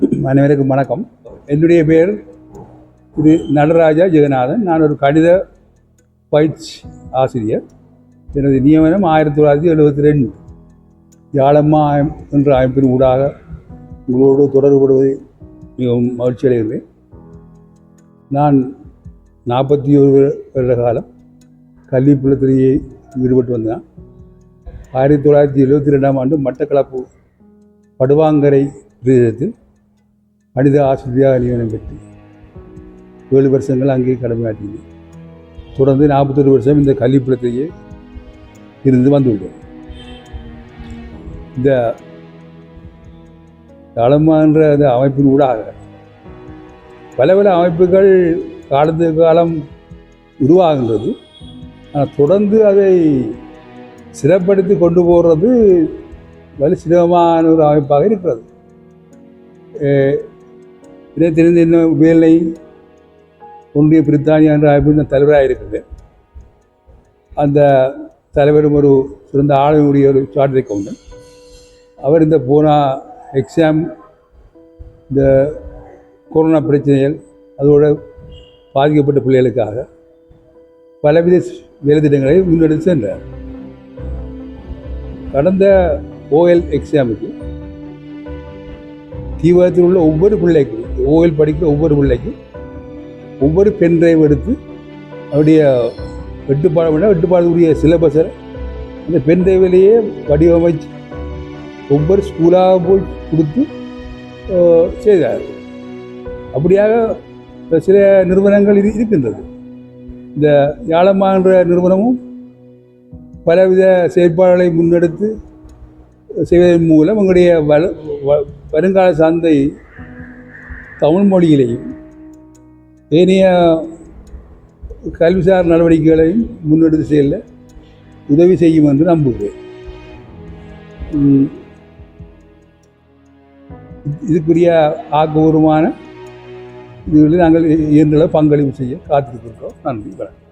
அனைவருக்கும் வணக்கம். என்னுடைய பேர் இது நடராஜா ஜெகநாதன். நான் ஒரு கணித பயிற்சி ஆசிரியர். எனது நியமனம் ஆயிரத்தி தொள்ளாயிரத்தி எழுபத்தி ரெண்டு யாழம்மா என்ற அமைப்பின் ஊடாக உங்களோடு தொடர்புபடுவதை மிகவும் மகிழ்ச்சி அடைகிறேன். நான் நாற்பத்தி ஒரு வருட காலம் கல்வி புலத்திலேயே ஈடுபட்டு வந்தேன். ஆயிரத்தி தொள்ளாயிரத்தி எழுபத்தி ரெண்டாம் ஆண்டு மட்டக்களப்பு படுவாங்கரை பிரதேசத்தில் மனித ஆசிரியராக நியமனம் பெற்று. ஏழு வருஷங்கள் அங்கேயே கடமையாற்றினேன் தொடர்ந்து நாற்பத்தொரு வருஷம் இந்த கல்விப்புலத்திலேயே இருந்து வந்துவிட்டோம் இந்த தளமான்ற அந்த அமைப்பின் ஊடாக பல பல அமைப்புகள் காலத்து காலம் உருவாகின்றது. ஆனால் தொடர்ந்து அதை சிறப்படுத்தி கொண்டு போகிறது வலு சிரமமான ஒரு அமைப்பாக இருக்கிறது. இதை தெரிந்து என்ன வேலை ஒன்றிய பிரித்தானியா என்ற அமைப்பின் தலைவராக இருக்குது. அந்த தலைவரும் ஒரு சிறந்த ஆளுமையுடைய ஒரு சார்ட்டை கவுண்டர் அவர் இந்த போனா எக்ஸாம் இந்த கொரோனா பிரச்சனைகள் அதோட பாதிக்கப்பட்ட பிள்ளைகளுக்காக பலவித வேலை திட்டங்களை முன்னெடுத்து சென்றார். கடந்த ஓஎல் எக்ஸாமுக்கு தீவிரத்தில் உள்ள ஒவ்வொரு பிள்ளைக்கும் ஓவில் படிக்கிற ஒவ்வொரு பிள்ளைக்கும் ஒவ்வொரு பென் டிரைவ் எடுத்து அவருடைய வெட்டுப்பாடம் விட வெட்டுப்பாடுக்குரிய சிலபஸை அந்த பென் டிரைவிலேயே வடிவமைச்சு ஒவ்வொரு ஸ்கூலாக போய் கொடுத்து செய்தார். அப்படியாக சில நிறுவனங்கள் இது இருக்கின்றது. இந்த யாழம்மான்ற நிறுவனமும் பலவித செயற்பாடுகளை முன்னெடுத்து செய்வதன் மூலம் எங்களுடைய வள வ- வருங்கால சார்ந்தை தமிழ் மொழியிலையும் ஏனைய கல்விசார் நடவடிக்கைகளையும் முன்னெடுத்து செல்ல உதவி செய்யும் என்று நம்புகிறேன். இதுக்குரிய ஆக்கபூர்வமான இதுகளில் நாங்கள் இயன்ற பங்களிப்பு செய்ய காத்திருக்கின்றோம். நன்றி வணக்கம்.